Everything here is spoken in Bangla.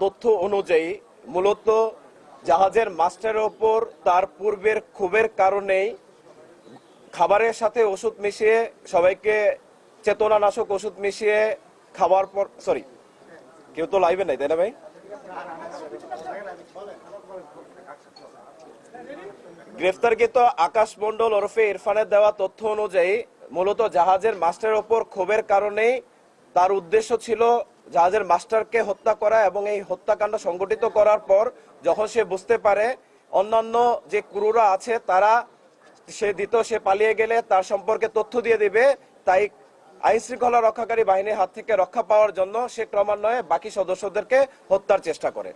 তথ্য অনুযায়ী, মূলত জাহাজের মাস্টারের ওপর তার পূর্বের ক্ষোভের কারণেই খাবারের সাথে ওষুধ মিশিয়ে সবাইকে চেতনানাশক ওষুধ মিশিয়ে খাবার পর সরি কেউ তো লাইভে নাই, তাই না ভাই? গ্রেফতারকৃত আকাশ মন্ডল ওরফে ইরফানের দেওয়া তথ্য অনুযায়ী, মূলত জাহাজের মাস্টারের ওপর ক্ষোভের কারণেই তার উদ্দেশ্য ছিল জাহাজের মাস্টারকে হত্যা করা এবং এই হত্যাকাণ্ড সংগঠিত করার পর যখন সে বুঝতে পারে অন্যান্য যে ক্রুরা আছে, তারা সে দিত, সে পালিয়ে গেলে তার সম্পর্কে তথ্য দিয়ে দিবে। তাই আইন শৃঙ্খলা রক্ষাকারী বাহিনীর হাত থেকে রক্ষা পাওয়ার জন্য সে ক্রমান্বয়ে বাকি সদস্যদেরকে হত্যার চেষ্টা করে।